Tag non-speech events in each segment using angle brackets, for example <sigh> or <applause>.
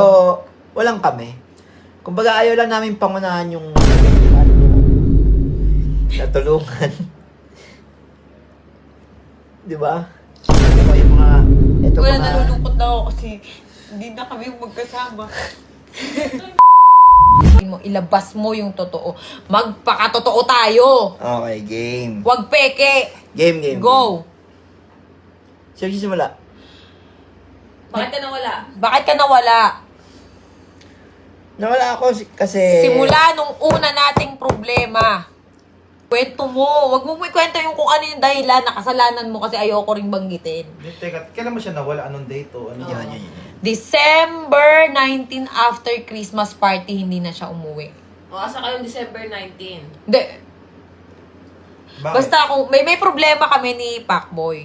So, walang kami. Kumbaga, ayaw lang namin pangunahan yung natulungan. <laughs> Di ba? Ito pa yung mga... Ito Wala, mga... nalulungkot na ako kasi hindi na kami magkasama. <laughs> mo, ilabas mo yung totoo. Magpakatotoo tayo. Okay, game. Huwag peke. Game, game. Go. Sino simula? Bakit ka nawala? Bakit ka nawala? Nawala ako si- kasi... Simula nung una nating problema. Kwento mo. Huwag mo may kwento yung kung ano yung dahilan na kasalanan mo kasi ayoko rin banggitin. Hindi, Teka, kailan mo siya nawala? Anong date o ano? Yan, yan, yan. December 19 after Christmas party, hindi na siya umuwi. O, asa kayo December 19? Hindi. Bakit? Basta kung may may problema kami ni Pacboy.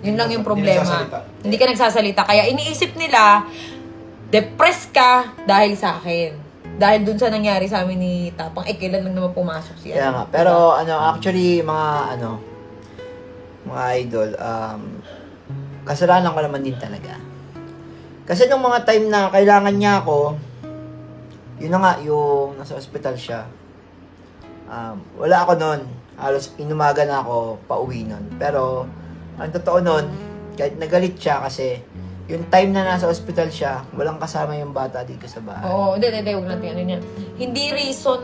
Yun lang yung problema. nagsasalita. Hindi ka nagsasalita. Kaya iniisip nila, depressed ka dahil sa akin. Dahil dun sa nangyari sa amin ni Tapang, eh, kailan lang naman pumasok siya. Kaya nga. Pero, ano, actually, mga, ano, mga idol, um, kasalanan ko naman din talaga. Kasi nung mga time na kailangan niya ako, yun na nga, yung nasa ospital siya. Um, wala ako nun. Halos inumaga na ako pauwi nun. Pero, ang totoo nun, kahit nagalit siya kasi yung time na nasa ospital siya, walang kasama yung bata dito sa bahay. Oo, hindi, hindi, huwag natin ano yan. Hindi reason,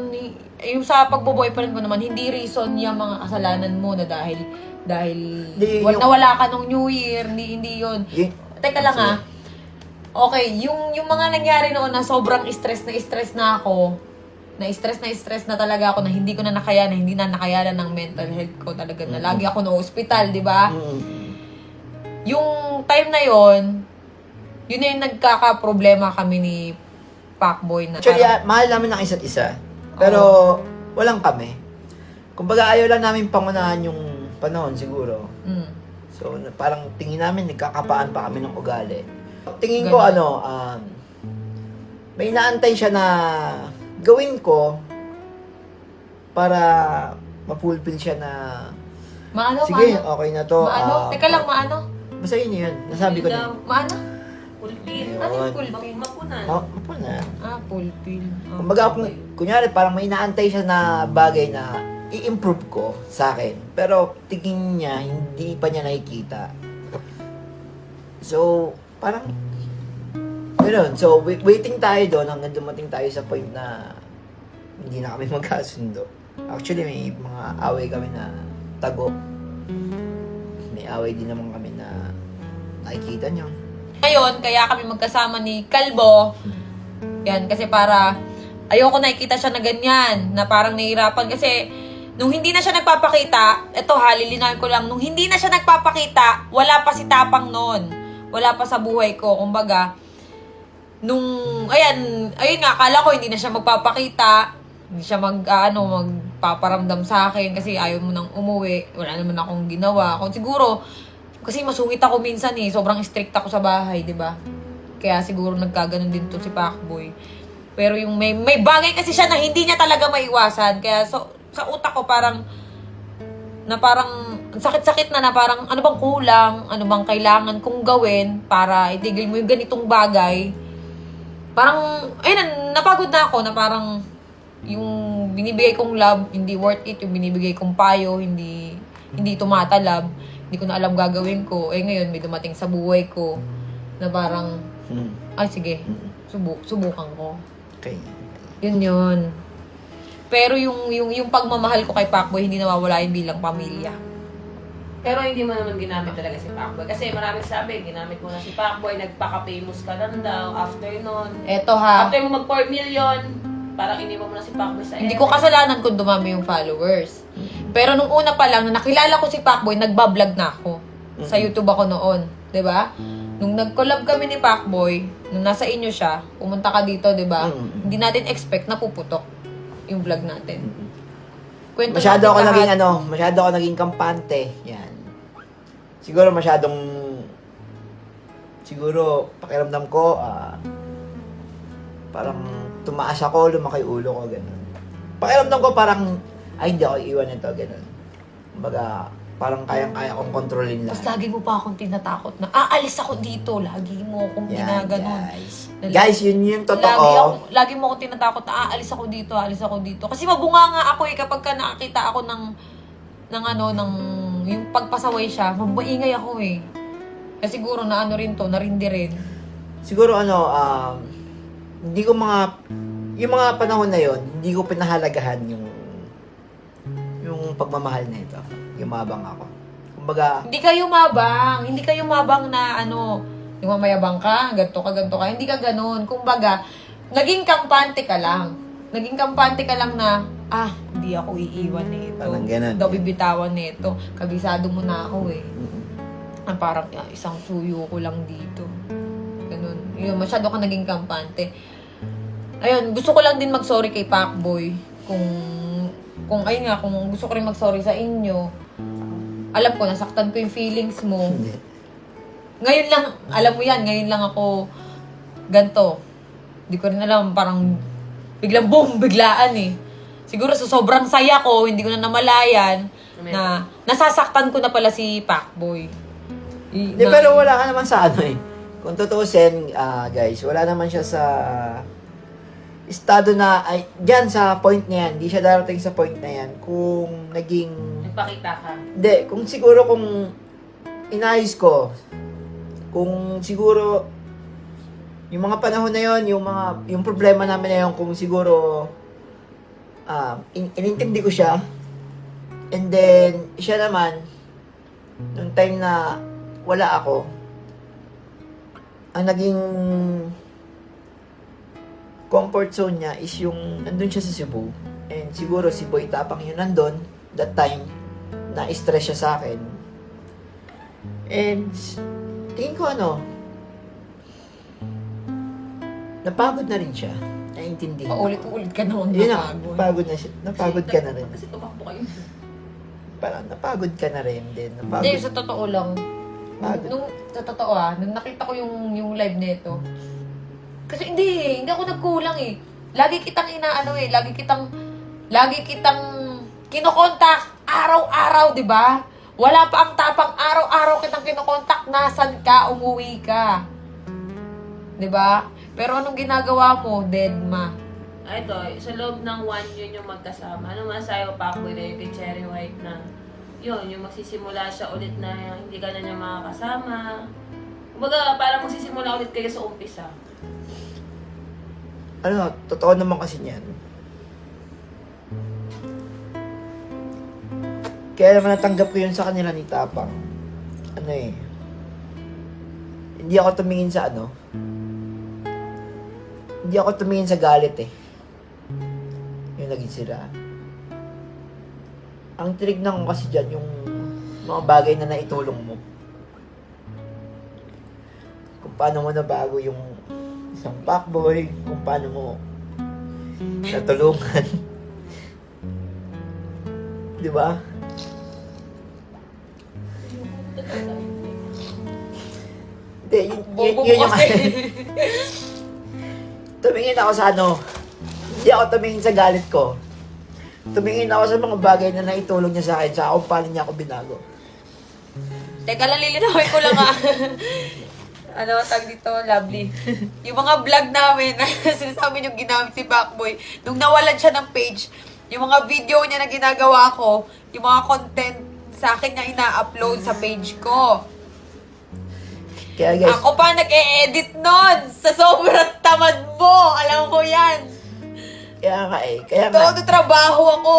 yung sa pagbo-boyfriend mo naman, hindi reason yung mga kasalanan mo na dahil, dahil, Hindi, wal, yung- nawala ka nung New Year, hindi, hindi yun. Yun, Teka lang ah. Okay, yung yung mga nangyari noon na sobrang stress na stress na ako, na stress na stress na talaga ako na hindi ko na nakayanan, hindi na nakayanan ng mental health ko talaga na lagi ako na hospital, di ba? Yung time na yon, yun na yung nagkaka-problema kami ni Pacboy na Actually, ah, mahal namin ang isa't isa. Pero, walang kami. Kumbaga, ayaw lang namin pangunahan yung panahon siguro. Mm. So, na- parang tingin namin, nagkakapaan pa kami ng ugali. Tingin ko, Ganun. ano, um, may inaantay siya na gawin ko para mapulpil siya na, Maano, sige, maano? okay na to. Maano? ah, Teka lang, maano? Basta yun yun. Nasabi ko na. Maano? Pulpil. Ano yung pulpil? Mapunan. Oh, na. Ah, pulpil. Ah, Kumbaga, kung, okay. kunyari, parang may inaantay siya na bagay na i-improve ko sa akin. Pero tingin niya, hindi pa niya nakikita. So, parang, ganoon. So, wait- waiting tayo doon hanggang dumating tayo sa point na hindi na kami <laughs> magkasundo. Actually, may mga away kami na tago. May away din naman kami na nakikita niyo. Ngayon, kaya kami magkasama ni Kalbo. Yan, kasi para ayoko nakikita siya na ganyan, na parang nahihirapan. Kasi nung hindi na siya nagpapakita, eto ha, lilinawin ko lang, nung hindi na siya nagpapakita, wala pa si Tapang noon. Wala pa sa buhay ko. Kumbaga, nung, ayan, ayun nga, akala ko hindi na siya magpapakita. Hindi siya mag, ah, ano, magpaparamdam sa akin kasi ayaw mo nang umuwi. Wala naman akong ginawa. Kung siguro, kasi masungit ako minsan eh. Sobrang strict ako sa bahay, di ba? Kaya siguro nagkaganon din to si Pacboy. Pero yung may, may bagay kasi siya na hindi niya talaga maiwasan. Kaya so, sa utak ko parang na parang ang sakit-sakit na na parang ano bang kulang, ano bang kailangan kong gawin para itigil mo yung ganitong bagay. Parang, ayun, napagod na ako na parang yung binibigay kong love, hindi worth it. Yung binibigay kong payo, hindi hindi tumatalab. Hindi ko na alam gagawin ko. Eh ngayon, may dumating sa buhay ko na parang, Hmm. ay sige, subu subukan ko. Okay. Yun yun. Pero yung, yung, yung pagmamahal ko kay Pacboy, hindi nawawala yung bilang pamilya. Pero hindi mo naman ginamit talaga si Pacboy. Kasi maraming sabi, ginamit mo na si Pacboy, nagpaka-famous ka lang daw after nun. Eto ha, After mo mag 4 million, parang iniwan mo na si Pacboy sa hindi ko kasalanan kung dumami yung followers. Pero nung una pa lang, na nakilala ko si Pacboy, nagbablog na ako. Sa YouTube ako noon. 'di ba? Nung nag-collab kami ni Pacboy, nung nasa inyo siya, pumunta ka dito, di ba? Mm. Hindi natin expect na puputok yung vlog natin. Kwento Masyado natin ako lahat. naging ano, masyado ako naging kampante. Yan. Siguro masyadong siguro pakiramdam ko ah parang tumaas ako, lumaki ulo ko ganun. Pakiramdam ko parang ay hindi ako iiwan nito ganun. Kumbaga parang kayang-kaya kong kontrolin Tapos lahat. lagi mo pa akong tinatakot na, aalis ako dito. Lagi mo akong Yan, ginaganon. guys. Na- Guys, yun yung Lagi, totoo. ako, lagi mo akong tinatakot na aalis ako dito, aalis ako dito. Kasi mabunga nga ako eh kapag ka nakakita ako ng ng ano, ng yung pagpasaway siya, mabaingay ako eh. Kaya siguro na ano rin to, narindi rin. Siguro ano, um, hindi ko mga, yung mga panahon na yon hindi ko pinahalagahan yung, yung pagmamahal na ito. Yung mabang ako. Kumbaga, Hindi kayo mabang, hindi kayo mabang na ano, yung mamayabang ka, ganto ka, ganto ka. Hindi ka ganun. Kumbaga, naging kampante ka lang. Naging kampante ka lang na, ah, hindi ako iiwan nito. Parang ganun. Hindi ako bibitawan nito. Kabisado mo na ako eh. mm, Ah, parang ah, isang suyo ko lang dito. Ganun. Yun, masyado ka naging kampante. Ayun, gusto ko lang din mag-sorry kay Pacboy. Kung, kung ayun nga, kung gusto ko rin mag-sorry sa inyo. Alam ko, nasaktan ko yung feelings mo. Ngayon lang, alam mo yan, ngayon lang ako ganto. Hindi ko rin alam, parang biglang boom, biglaan eh. Siguro sa sobrang saya ko, hindi ko na namalayan na nasasaktan ko na pala si Pacboy. I- Hindi, na- pero wala ka naman sa ano eh. Kung tutuusin, ah, guys, wala naman siya sa estado na, ay, dyan sa point na yan, hindi siya darating sa point na yan kung naging Nagpakita ka. Hindi, kung siguro kung inayos ko, kung siguro yung mga panahon na yon, yung mga yung problema namin na yon, kung siguro um, in, inintindi ko siya, and then siya naman nung time na wala ako, ang naging comfort zone niya is yung nandun siya sa Cebu. And siguro si Boy Tapang yun nandun, that time, na-stress siya sa akin. And, tingin ko ano, napagod na rin siya. Naiintindi. Paulit-ulit ka naman Yun na, napagod. napagod na siya. Napagod ka na rin. Kasi tumakbo kayo. Parang napagod ka na rin din. Hindi, Napagod. sa totoo lang. Pagod. Nung, sa totoo ah, nung nakita ko yung, yung live nito, kasi hindi, hindi ako nagkulang eh. Lagi kitang inaano eh, lagi kitang, lagi kitang kinokontak araw-araw, di ba? Wala pa ang tapang araw-araw kitang kinokontak, nasan ka, umuwi ka. Di ba? Pero anong ginagawa mo, dead ma? Ah, ito, sa loob ng one yun yung magkasama. Ano man sa'yo, Pacboy, na yung kay Cherry White na yun, yung magsisimula siya ulit na hindi ka na niya makakasama. Kumbaga, parang magsisimula ulit kayo sa umpisa. ano, totoo naman kasi niyan. Kaya naman natanggap ko yun sa kanila ni Tapang. Ano eh. Hindi ako tumingin sa ano. Hindi ako tumingin sa galit eh. Yung naging sila. Ang tinignan ko kasi dyan yung mga bagay na naitulong mo. Kung paano mo nabago yung isang backboy, kung paano mo natulungan. <laughs> Di ba? Hindi, yun, yun, yun mo yung. <laughs> <laughs> tumingin ako sa ano, hindi ako tumingin sa galit ko. Tumingin ako sa mga bagay na naitulong niya sa akin, sa kung paano niya ako binago. Teka lang, lilinawin ko lang ah. <laughs> ano, tag dito, lovely. <laughs> yung mga vlog namin, <laughs> sinasabi yung ginamit si Backboy, nung nawalan siya ng page, yung mga video niya na ginagawa ko, yung mga content sa akin niya ina-upload sa page ko. Kaya guys, Ako pa nag-e-edit nun sa sobrang tamad mo. Alam ko yan. kaya nga eh, kaya nga, Todo trabaho ako.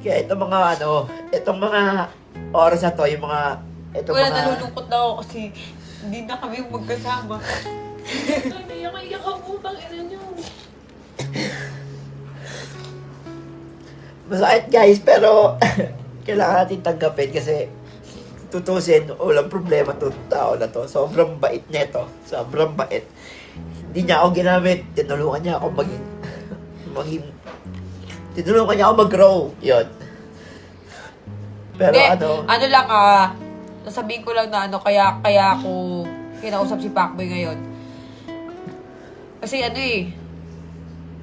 kaya itong mga ano, itong mga oras na to, yung mga, itong Wala, mga, nalulungkot na ako kasi hindi na kami magkasama. Ay, iyak iyak ako, bang ina niyo. masakit guys, pero <laughs> kailangan natin tanggapin kasi tutusin, walang problema to tao na to. Sobrang bait nito. Sobrang bait. Hindi niya ako ginamit. Tinulungan niya ako maging, <laughs> maging, tinulungan niya ako mag-grow. Yun. Pero Hindi, ano, ano lang ah, nasabihin ko lang na ano, kaya, kaya ako kinausap si Pacboy ngayon. Kasi ano eh,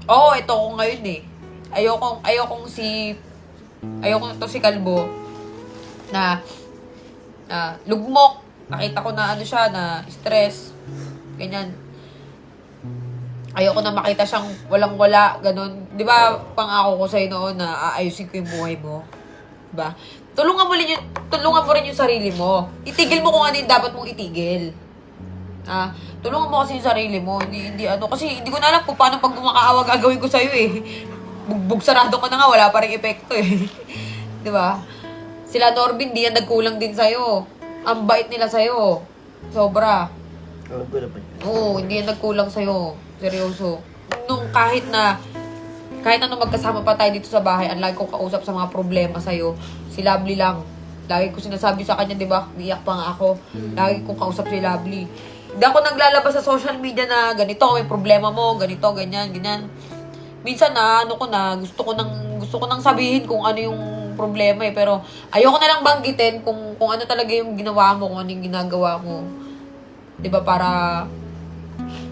oo, ito ko ngayon eh. Ayokong, ayokong si, ayokong to si Kalbo, na, na lugmok. Nakita ko na ano siya, na stress. Ganyan. Ayoko na makita siyang walang-wala, ganun. Di ba, pangako ko sa'yo noon na aayusin ko yung buhay mo. Diba? Tulungan mo rin yung, tulungan mo rin yung sarili mo. Itigil mo kung ano yung dapat mong itigil. Ah, tulungan mo kasi yung sarili mo. Hindi, hindi ano, kasi hindi ko na alam kung paano pag gumakaawa gagawin ko sa'yo eh. Bugbog ka na nga, wala pa rin epekto eh. <laughs> Di ba? Sila Norbin, di yan nagkulang din sa'yo. Ang bait nila sa'yo. Sobra. oh, good naman. Oo, hindi yan nagkulang sa'yo. Seryoso. Nung kahit na, kahit ano magkasama pa tayo dito sa bahay, ang lagi kong kausap sa mga problema sa'yo, si Lovely lang. Lagi ko sinasabi sa kanya, di ba? Niyak pa nga ako. Lagi kong kausap si Lovely. Hindi ako naglalabas sa social media na ganito, may problema mo, ganito, ganyan, ganyan. Minsan na, ano ko na, gusto ko nang, gusto ko nang sabihin kung ano yung problema eh. Pero ayoko na lang banggitin kung, kung ano talaga yung ginawa mo, kung ano yung ginagawa mo. Ba, para,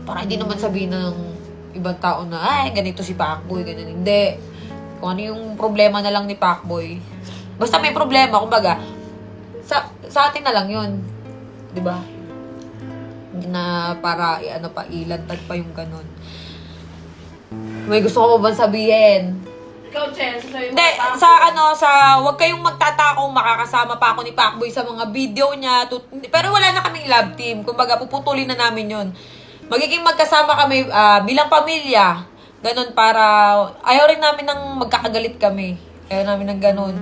para hindi naman sabihin ng ibang tao na, ay, ganito si Pacboy, ganyan. Hindi. Kung ano yung problema na lang ni Pacboy. Basta may problema, kumbaga, sa, sa atin na lang yun. Ba? Hindi na para, eh, ano pa, ilantad pa yung ganun. May gusto ko ba bang sabihin? Ikaw, Chen, mo Hindi, pa- sa ano, sa, wag kayong magtatakong makakasama pa ako ni Pacboy sa mga video niya. Tut- pero wala na kaming love team. Kumbaga, puputulin na namin yon Magiging magkasama kami ah, bilang pamilya. Ganon para, ayaw rin namin ng magkakagalit kami. Ayaw namin ng ganon.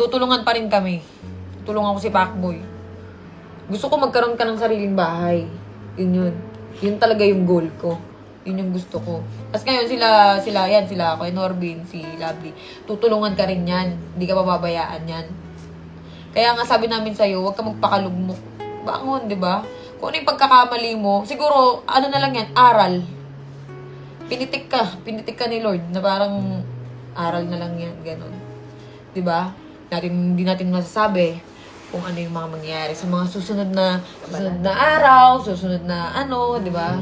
Tutulungan pa rin kami. Tutulungan ko si Pacboy. Gusto ko magkaroon ka ng sariling bahay. Yun yun. Yun talaga yung goal ko. Yun yung gusto ko. Tapos ngayon sila, sila, yan, sila, Kuya Norbin, si Lovely. Tutulungan ka rin yan. Hindi ka pababayaan yan. Kaya nga sabi namin sa'yo, huwag ka magpakalugmok. Bangon, di ba? Kung ano yung pagkakamali mo, siguro, ano na lang yan, aral. Pinitik ka. Pinitik ka ni Lord na parang aral na lang yan, ganun. Di ba? Natin, hindi natin masasabi kung ano yung mga mangyayari sa mga susunod na susunod na araw, susunod na ano, di ba?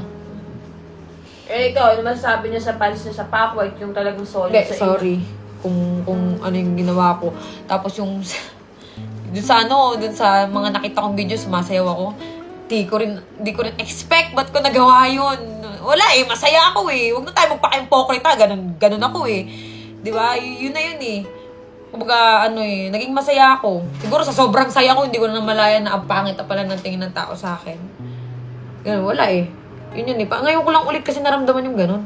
Eh, ikaw, ano masasabi niya sa fans niya sa Pacboy, yung talagang solid Hindi, sa sorry. Kung, kung ano yung ginawa ko. Tapos yung, <laughs> dun sa ano, dun sa mga nakita kong videos, sumasayaw ako. Di ko rin, di ko rin expect, ba't ko nagawa yun? Wala eh, masaya ako eh. Huwag na tayo magpaka-impokrita, ganun, ganun ako eh. Di ba? Y- yun na yun eh. Kumbaga, ano eh, naging masaya ako. Siguro sa sobrang saya ko, hindi ko na malaya na ang pangit na pala ng tingin ng tao sa akin. Ganun, wala eh. Yun yun eh. Pa, ngayon ko lang ulit kasi naramdaman yung ganun.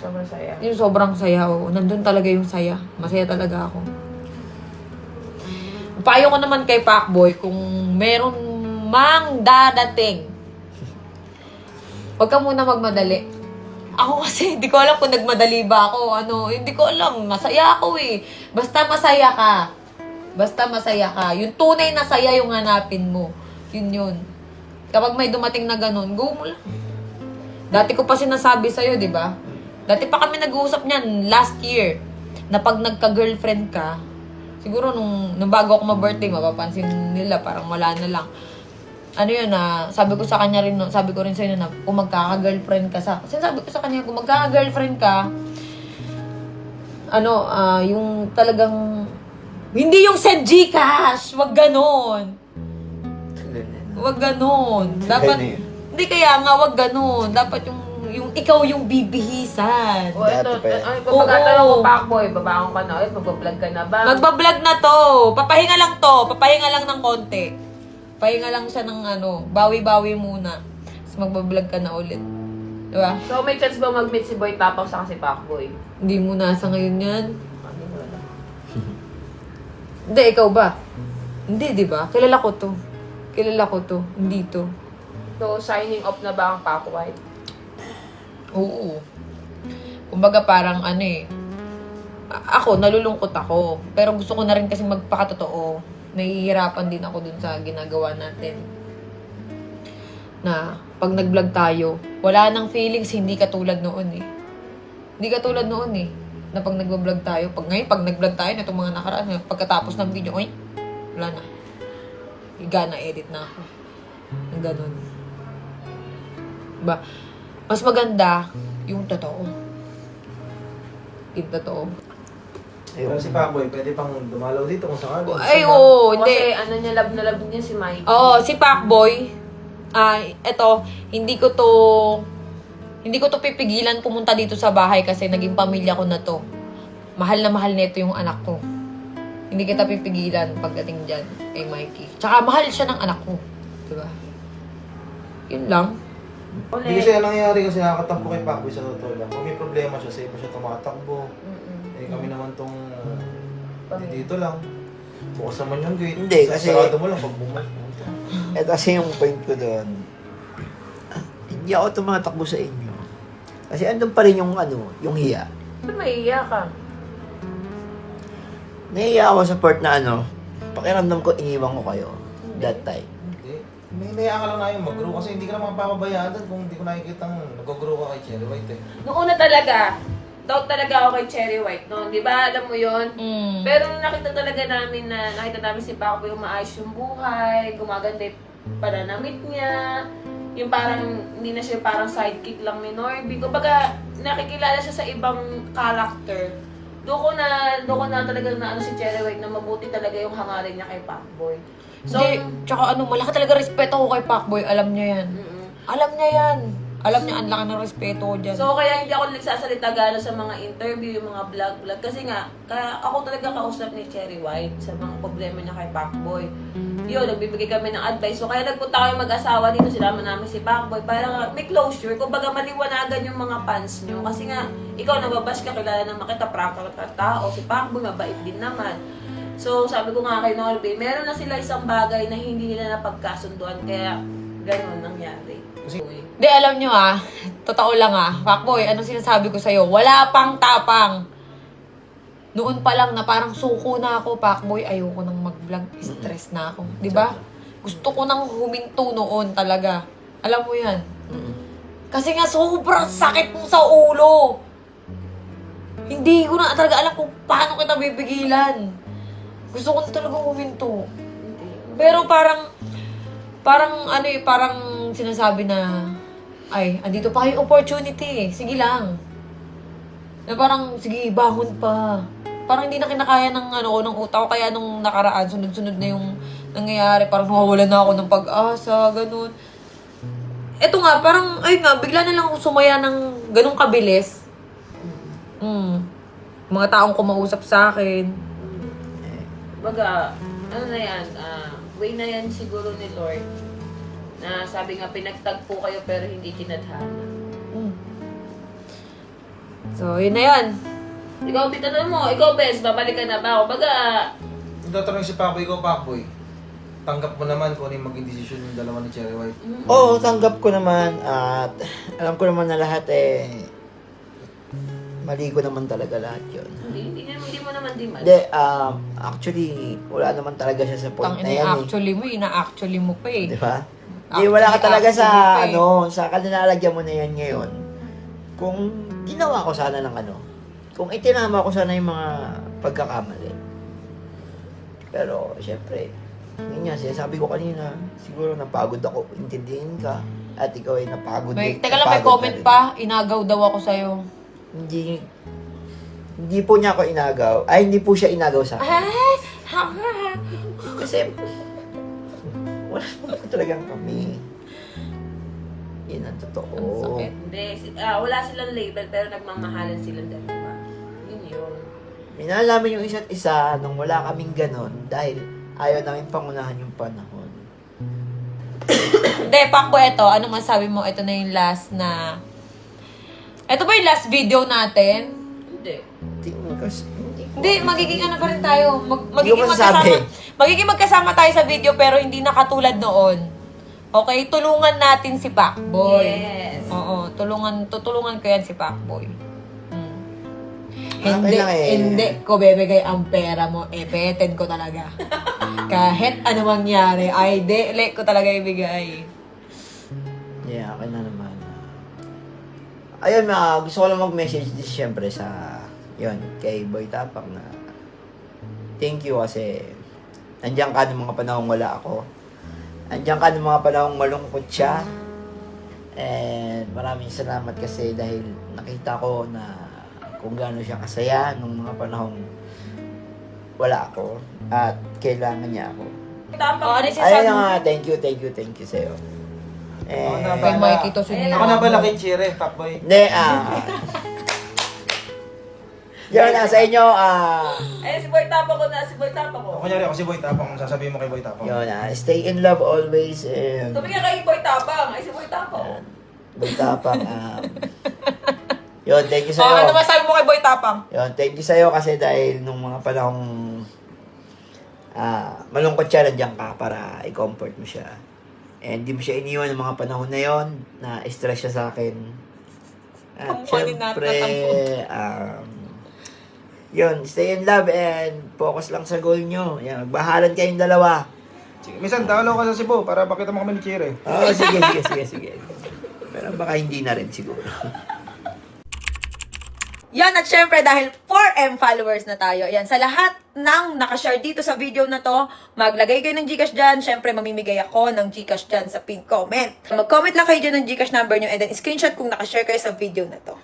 Sobrang saya. Yung sobrang saya, oo. Nandun talaga yung saya. Masaya talaga ako. Payo ko naman kay Pacboy, kung meron mang dadating, huwag ka muna magmadali. Ako kasi, hindi ko alam kung nagmadali ba ako. Ano, hindi ko alam. Masaya ako eh. Basta masaya ka. Basta masaya ka. Yung tunay na saya yung hanapin mo. Yun yun. Kapag may dumating na ganun, go mo lang. Dati ko pa sinasabi sa'yo, di ba? Dati pa kami nag-uusap niyan last year na pag nagka-girlfriend ka, siguro nung, nung bago ako ma-birthday, mapapansin nila parang wala na lang. Ano yun na, sabi ko sa kanya rin, sabi ko rin sa'yo na kung magkaka-girlfriend ka sa, sinasabi ko sa kanya, kung magkaka-girlfriend ka, ano, ah, yung talagang, hindi yung send Gcash, wag ganon. Wag ganon. Dapat. Hindi kaya nga wag ganon. Dapat yung, yung ikaw yung bibihisan. O, ito, Dati pa yan. ay, pagkakatanong ko, Oo. Pacboy, babangon ka na ulit, magbablog ka na ba? Magbablog na to. Papahinga lang to. Papahinga lang ng konti. Pahinga lang siya ng ano, bawi-bawi muna. Tapos magbablog ka na ulit. Di ba? So, may chance ba mag-meet si Boy Tapang sa si Pacboy? Hindi mo nasa ngayon yan. Ano mo na? Hindi, ikaw ba? Hindi, di ba? Kilala ko to. Kilala ko to. Hindi to. So, signing off na ba ang Pacboy? Oo. Kumbaga parang ano eh. Ako, nalulungkot ako. Pero gusto ko na rin kasi magpakatotoo. nahihirapan din ako dun sa ginagawa natin. Na pag nag-vlog tayo, wala nang feelings, hindi katulad noon eh. Hindi katulad noon eh. Na pag nag-vlog tayo, pag ngayon, pag nag-vlog tayo, na itong mga nakaraan, eh, pagkatapos ng video, oy, wala na. Higa na, edit na ako. Ang ganun. Diba? Mas maganda yung totoo. Yung totoo. Pero si Pacboy, pwede pang dumalaw dito kung sakali. Ay, oo, hindi. Kasi ano niya, love na love niya si Mike. Oo, si Pacboy, ah, eto, hindi ko to, hindi ko to pipigilan pumunta dito sa bahay kasi naging pamilya ko na to. Mahal na mahal nito yung anak ko. Hindi kita pipigilan pagdating dyan kay Mikey. Tsaka mahal siya ng anak ko. Diba? Yun lang. Hindi kasi yan nangyayari kasi nakakatampo kay Pacboy sa totoo lang. Kung may problema siya, sa iba siya tumatakbo. Eh kami naman tong hindi dito lang. Bukas naman yung gate. Hindi, kasi- Sarado mo lang pag bumalik. Eh, kasi yung point ko doon, hindi ako tumatakbo sa inyo. Kasi andun pa rin yung ano, yung hiya. Ba't maiiyak ka? Nahiya ako sa part na ano, pakiramdam ko iniwan ko kayo that time. Hindi. May naiya ka lang na yung mag-grow kasi hindi ka naman papabayaan doon kung hindi ko nakikita nag-grow ka kay Cherry White eh. Noong una talaga, doubt talaga ako kay Cherry White noon. Di ba? Alam mo yon Mm. Pero nung nakita talaga namin na, nakita namin si Paco yung maayos yung buhay, gumaganda yung pananamit niya, yung parang, hindi na siya parang sidekick lang ni Norby. Kumbaga, nakikilala siya sa ibang character. Doon ko na, doon ko na talaga na ano si Cherry White na mabuti talaga yung hangarin niya kay Pacboy. So, Hindi, tsaka ano, malaki talaga respeto ko kay Pacboy. Alam niya yan. mm-mm. Alam niya yan. Alam niya, ang laki ng respeto ko dyan. So, kaya hindi ako nagsasalita gano'n sa mga interview, yung mga vlog-vlog. Kasi nga, kaya ako talaga kausap ni Cherry White sa mga problema niya kay Pacboy. Yun, nagbibigay kami ng advice. So, kaya nagpunta kami mag-asawa dito, sinama namin si Pacboy para may closure. Kung baga maliwanagan yung mga fans nyo. Kasi nga, ikaw nababash ka, kilala naman kita, prangka ka tao. Si Pacboy, mabait din naman. So, sabi ko nga kay Norby, meron na sila isang bagay na hindi nila napagkasunduan. Kaya, ganun nangyari. Kasi Hindi, alam nyo ah, totoo lang ah, Pacboy, anong sinasabi ko sa'yo? Wala pang tapang. Noon pa lang na parang suko na ako, Pacboy, ayoko nang mag-vlog, stress na ako. Di ba? Gusto ko nang huminto noon talaga. Alam mo yan. Kasi nga sobrang sakit mo sa ulo. Hindi ko na talaga alam kung paano kita bibigilan. Gusto ko na talaga huminto. Pero parang, parang ano eh, parang sinasabi na, ay, andito pa yung opportunity eh. Sige lang. Na parang, sige, bangon pa. Parang hindi na kinakaya ng ano ko, ng utak ko. Kaya nung nakaraan, sunod-sunod na yung nangyayari. Parang nawawala na ako ng pag-asa, ganun. Eto nga, parang, ay nga, bigla na lang ako sumaya ng ganun kabilis. Hmm. Mga taong kumausap sa akin. Baga, ano na yan, ah, way na yan siguro ni Lord na sabi nga pinagtagpo kayo pero hindi kinadhana. Hmm. So, yun na yan. Ikaw, titanong mo, ikaw, Bes, babalik ka na ba ako? Baga, tatanong si Pacboy ko, Pacboy, tanggap mo naman kung ano yung maging desisyon yung dalawa ni Cherry White. Oo, tanggap ko naman at alam ko naman na lahat eh mali ko naman talaga lahat yun. hindi, hindi, hindi mo naman di man. Hindi, um, actually, wala naman talaga siya sa point Tang na ina, yan eh. actually mo, ina-actually mo pa eh. Di ba? Hindi, wala ka Actually, talaga sa, actually pa eh. ano, sa kalinalagyan mo na yan ngayon. Kung ginawa ko sana ng ano, kung itinama ko sana yung mga pagkakamali. Pero, syempre, yun nga, sinasabi ko kanina, siguro napagod ako, intindihin ka, at ikaw ay napagod May, din, teka lang, may napagod comment rin. pa. Inagaw daw ako sa'yo. Hindi, hindi po niya ako inagaw. Ay, hindi po siya inagaw sa akin. Ay! Kasi, wala naman talagang kami. Yan ang totoo. Ang sakit. Hindi, si- ah, wala silang label pero nagmamahalan silang dalawa. Yun yun. Minalaman yung isa't isa nung wala kaming ganon dahil ayaw namin pangunahan yung panahon. Hindi, Pakbo, eto. Ano masabi mo? Ito na yung last na... Ito ba yung last video natin? Hindi. Tingin ko, s- hindi magiging ano pa rin tayo. Mag, Hindi magiging ko masasabi. magkasama. Magiging magkasama tayo sa video pero hindi na katulad noon. Okay, tulungan natin si Pacboy. Yes. Oo, tulungan, tutulungan ko yan si Pacboy. Hmm. Hindi, lang eh. hindi ko bebigay ang pera mo. Eh, peten ko talaga. <laughs> Kahit ano mangyari, ay, dele ko talaga ibigay. Yeah, akin na naman. Ayun, mga gusto ko lang mag-message din siyempre sa, yon kay Boy Tapak na thank you kasi nandiyan ka ng mga panahong wala ako. Nandiyan ka ng mga panahong malungkot siya. And maraming salamat kasi dahil nakita ko na kung gaano siya kasaya nung mga panahong wala ako at kailangan niya ako. Tapang. Oh, ano Ayun na mo? nga, thank you, thank you, thank you sa'yo. Eh, Kay Bala. Mikey to sunod. Ako na pala kay Chire, Pakboy. Hindi, ah. Yun na sa inyo, ah. Eh, si Boy Tapang ko na, si Boy Tapang ko. O, kunyari ako si Boy Tapang, sasabihin mo kay Boy Tapang. Yun na, stay in love always and Tumingin kay Boy Tapang. Ay, si Boy Tapang. magtapang. Um, yun, thank you Oh, ano sa'yo. masabi mo kay Boy Tapang? Yun, thank you sa'yo kasi dahil nung mga panahong ah, malungkot siya, nandiyan ka para i-comfort mo siya. And di mo siya iniwan ng mga panahon na yon na stress siya sa akin. At syempre, um, yun, stay in love and focus lang sa goal nyo. Yan, magbahalan kayong dalawa. Sige, Minsan, talo ka sa Cebu para pakita mo kami ni Chire. Oo, sige, sige, sige, sige. Pero baka hindi na rin siguro. <laughs> Yan, at syempre dahil 4M followers na tayo. Yan, sa lahat ng nakashare dito sa video na to, maglagay kayo ng Gcash dyan. Syempre, mamimigay ako ng Gcash dyan sa pin comment. Mag-comment lang kayo dyan ng Gcash number nyo and then screenshot kung nakashare kayo sa video na to.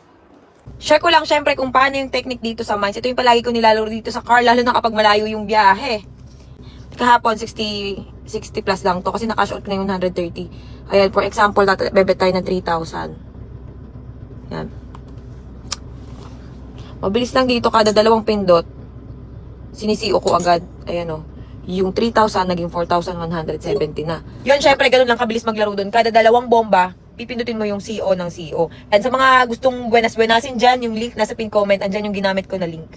Share ko lang syempre kung paano yung technique dito sa mines. Ito yung palagi ko nilalaro dito sa car, lalo na kapag malayo yung biyahe. Kahapon, 60, 60 plus lang to kasi nakash out ko na yung 130. Ayan, for example, bebet tayo ng 3,000. Yan. Mabilis lang dito, kada dalawang pindot, sinisio ko agad. Ayan o. Yung 3,000 naging 4,170 na. Yun, syempre, ganun lang kabilis maglaro doon. Kada dalawang bomba, pipindutin mo yung CO ng CO. And sa mga gustong buenas-buenasin dyan, yung link nasa pin comment, andyan yung ginamit ko na link.